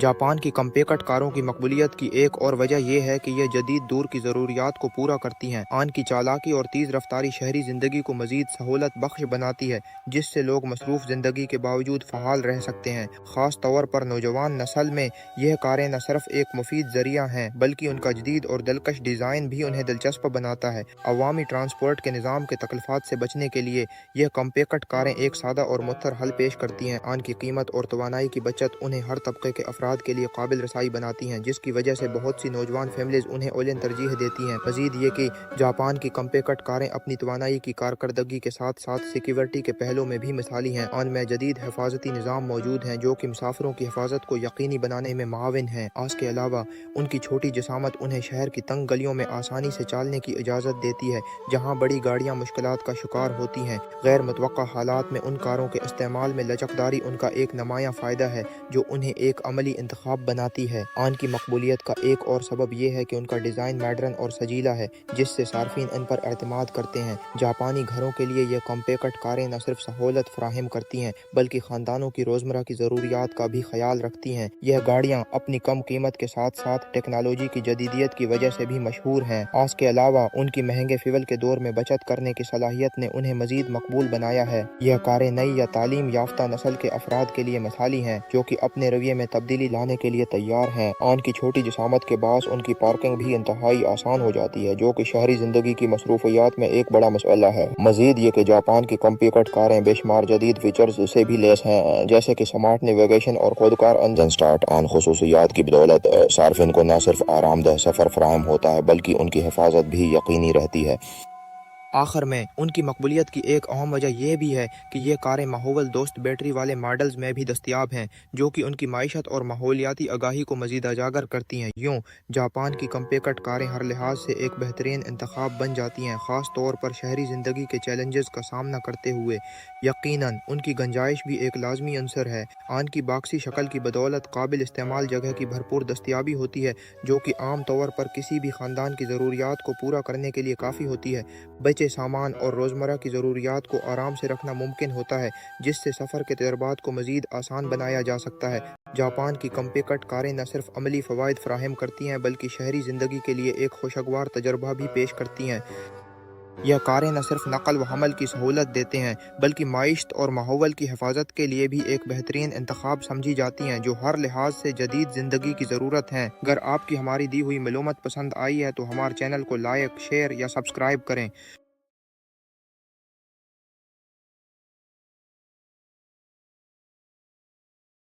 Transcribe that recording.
Japan کی compact کاروں کی مقبولیت کی ایک اور وجہ یہ ہے کہ یہ جدید دور کی ضروریات کو پورا کرتی ہیں۔ آن کی چالاکی اور تیز رفتاری شہری زندگی کو مزید سہولت بخش بناتی ہے، جس سے لوگ مصروف زندگی کے باوجود فعال رہ سکتے ہیں۔ خاص طور پر نوجوان نسل میں یہ کاریں نہ صرف ایک مفید ذریعہ ہیں، بلکہ ان کا جدید اور دلکش ڈیزائن بھی انہیں دلچسپ بناتا ہے۔ عوامی ٹرانسپورٹ کے نظام کے تکلفات سے بچنے کے لیے یہ کمپیکٹ کاریں ایک سادہ اور مؤثر حل پیش کرتی ہیں۔ آن کی قیمت اور توانائی کی بچت انہیں ہر طبقے کے افراد کے لیے قابل رسائی بناتی ہیں، جس کی وجہ سے بہت سی نوجوان فیملیز انہیں اولین ترجیح دیتی ہیں۔ مزید یہ کہ جاپان کی کمپیکٹ کاریں اپنی توانائی کی کارکردگی کے ساتھ ساتھ سیکیورٹی کے پہلو میں بھی مثالی ہیں۔ ان میں جدید حفاظتی نظام موجود ہیں جو کہ مسافروں کی حفاظت کو یقینی بنانے میں معاون ہیں۔ آج کے علاوہ ان کی چھوٹی جسامت انہیں شہر کی تنگ گلیوں میں آسانی سے چالنے کی اجازت دیتی ہے، جہاں بڑی گاڑیاں مشکلات کا شکار ہوتی ہیں۔ غیر متوقع حالات میں ان کاروں کے استعمال میں لچکداری ان کا ایک نمایاں فائدہ ہے، جو انہیں ایک عملی انتخاب بناتی ہے۔ آن کی مقبولیت کا ایک اور سبب یہ ہے کہ ان کا ڈیزائن ماڈرن اور سجیلا ہے، جس سے صارفین ان پر اعتماد کرتے ہیں۔ جاپانی گھروں کے لیے یہ کمپیکٹ کاریں نہ صرف سہولت فراہم کرتی ہیں، بلکہ خاندانوں کی روزمرہ کی ضروریات کا بھی خیال رکھتی ہیں۔ یہ گاڑیاں اپنی کم قیمت کے ساتھ ساتھ ٹیکنالوجی کی جدیدیت کی وجہ سے بھی مشہور ہیں۔ آج کے علاوہ، ان کی مہنگے فیول کے دور میں بچت کرنے کی صلاحیت نے انہیں مزید مقبول بنایا ہے۔ یہ کاریں نئی یا تعلیم یافتہ نسل کے افراد کے لیے مثالی ہیں، جو کہ اپنے رویے میں تبدیل تبدیلی لانے کے لیے تیار ہیں۔ آن کی چھوٹی جسامت کے باعث ان کی پارکنگ بھی انتہائی آسان ہو جاتی ہے، جو کہ شہری زندگی کی مصروفیات میں ایک بڑا مسئلہ ہے۔ مزید یہ کہ جاپان کی کمپیکٹ کاریں بے شمار جدید فیچرز سے بھی لیس ہیں، جیسے کہ سمارٹ نیویگیشن اور خودکار انجن۔ سٹارٹ آن خصوصیات کی بدولت، صارفین کو نہ صرف آرام دہ سفر فراہم ہوتا ہے، بلکہ ان کی حفاظت بھی یقینی رہتی ہے۔ آخر میں ان کی مقبولیت کی ایک اہم وجہ یہ بھی ہے کہ یہ کاریں ماحول دوست بیٹری والے ماڈلز میں بھی دستیاب ہیں، جو کہ ان کی معیشت اور ماحولیاتی آگاہی کو مزید اجاگر کرتی ہیں۔ یوں، جاپان کی کمپیکٹ کاریں ہر لحاظ سے ایک بہترین انتخاب بن جاتی ہیں، خاص طور پر شہری زندگی کے چیلنجز کا سامنا کرتے ہوئے۔ یقیناً، ان کی گنجائش بھی ایک لازمی عنصر ہے۔ آن کی باکسی شکل کی بدولت قابل استعمال جگہ کی بھرپور دستیابی ہوتی ہے، جو کہ عام طور پر کسی بھی خاندان کی ضروریات کو پورا کرنے کے لیے کافی ہوتی ہے۔ بچے سامان اور روزمرہ کی ضروریات کو آرام سے رکھنا ممکن ہوتا ہے، جس سے سفر کے تجربات کو مزید آسان بنایا جا سکتا ہے۔ جاپان کی کمپیکٹ کاریں نہ صرف عملی فوائد فراہم کرتی ہیں، بلکہ شہری زندگی کے لیے ایک خوشگوار تجربہ بھی پیش کرتی ہیں۔ یہ کاریں نہ صرف نقل و حمل کی سہولت دیتے ہیں، بلکہ معیشت اور ماحول کی حفاظت کے لیے بھی ایک بہترین انتخاب سمجھی جاتی ہیں، جو ہر لحاظ سے جدید زندگی کی ضرورت ہیں۔ اگر آپ کی ہماری دی ہوئی معلومات پسند آئی ہے تو ہمارے چینل کو لائک، شیئر یا سبسکرائب کریں۔